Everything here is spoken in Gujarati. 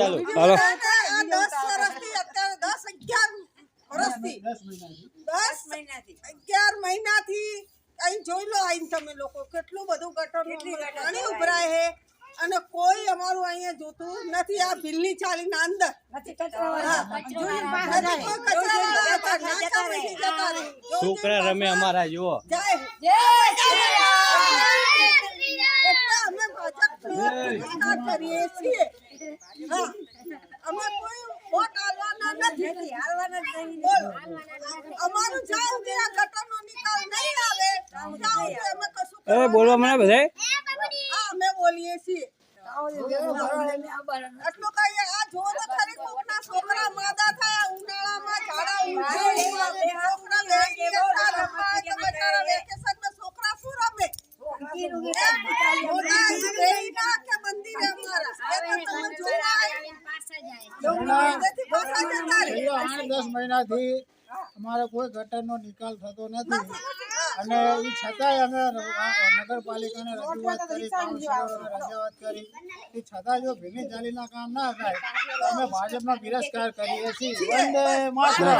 ચાલુ. હાલો. આ દસ વર્ષથી અત્યારે દસ અગિયાર મહિનાથી. અહીં જોઈ લો આઈને તમે લોકો કેટલું બધું ગટરનું પાણી ઉભરાય છે? અને કોઈ અમારું અહીંયા જોતું નથી. આ બિલની ચાલીને અંદર. છોકરા રમે અમારા જુઓ. અમે કરીએ છીએ. અમે કોઈ વોટ આલવાના નથી. બોલો. અમારું જ્યાં સુધી આ ગટરનો નિકાલ નહીં આવે? ત્યાં સુધી અમે કશું એ બોલો મને બધાય? હા અમે બોલીએ છીએ. એટલું કહીએ આ જો તો ખરી કોકના છોકરા માદા થયા ઉનાળામાં ઝાડા ઉલટી છોકરા વેકેશન રમવા તમે તારા વેકેશનમાં છોકરા શું રમે મોટા ઈ વેઈના કે મંદિરે અમારા એ તો તમે જોવા આવ્યા. વિદેશથી પાછા જતા રહે. છેલ્લા આઠ દસ મહિનાથી અમારે કોઈ ગટરનો નિકાલ થતો નથી. અને એ છતાંય અમે નગરપાલિકાને રજૂઆત કરી કાઉન્સિલરોને રજૂઆત કરી. એ છતાં જો ભીની ચાલીના કામ ના થાય તો અમે ભાજપનો તિરસ્કાર કરીએ છીએ. વંદે માતરમ.